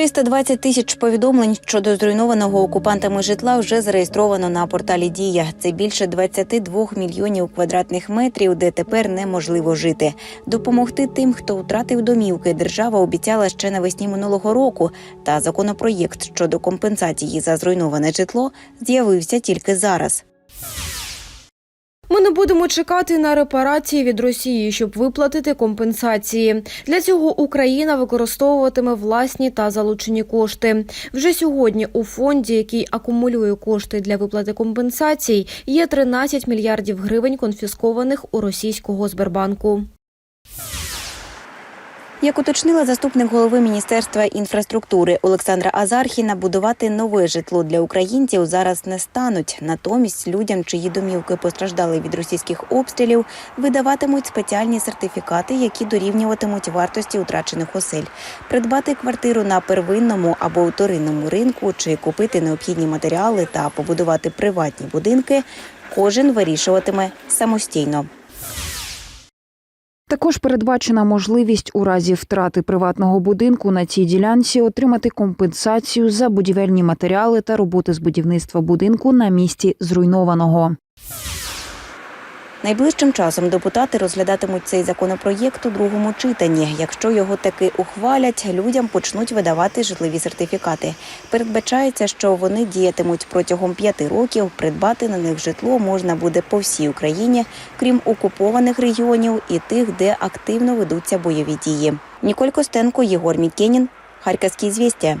320 тисяч повідомлень щодо зруйнованого окупантами житла вже зареєстровано на порталі Дія. Це більше 22 мільйонів квадратних метрів, де тепер неможливо жити. Допомогти тим, хто втратив домівки, держава обіцяла ще навесні минулого року. Та законопроєкт щодо компенсації за зруйноване житло з'явився тільки зараз. Ми не будемо чекати на репарації від Росії, щоб виплатити компенсації. Для цього Україна використовуватиме власні та залучені кошти. Вже сьогодні у фонді, який акумулює кошти для виплати компенсацій, є 13 мільярдів гривень конфіскованих у російського Сбербанку. Як уточнила заступник голови міністерства інфраструктури Олександра Азархіна, будувати нове житло для українців зараз не стануть. Натомість людям, чиї домівки постраждали від російських обстрілів, видаватимуть спеціальні сертифікати, які дорівнюватимуть вартості утрачених осель. Придбати квартиру на первинному або вторинному ринку, чи купити необхідні матеріали та побудувати приватні будинки, кожен вирішуватиме самостійно. Також передбачена можливість у разі втрати приватного будинку на цій ділянці отримати компенсацію за будівельні матеріали та роботи з будівництва будинку на місці зруйнованого. Найближчим часом депутати розглядатимуть цей законопроєкт у другому читанні. Якщо його таки ухвалять, людям почнуть видавати житлові сертифікати. Передбачається, що вони діятимуть протягом п'яти років. Придбати на них житло можна буде по всій Україні, крім окупованих регіонів і тих, де активно ведуться бойові дії. Ніколь Костенко, Єгор Мікенін, Харківські звістя.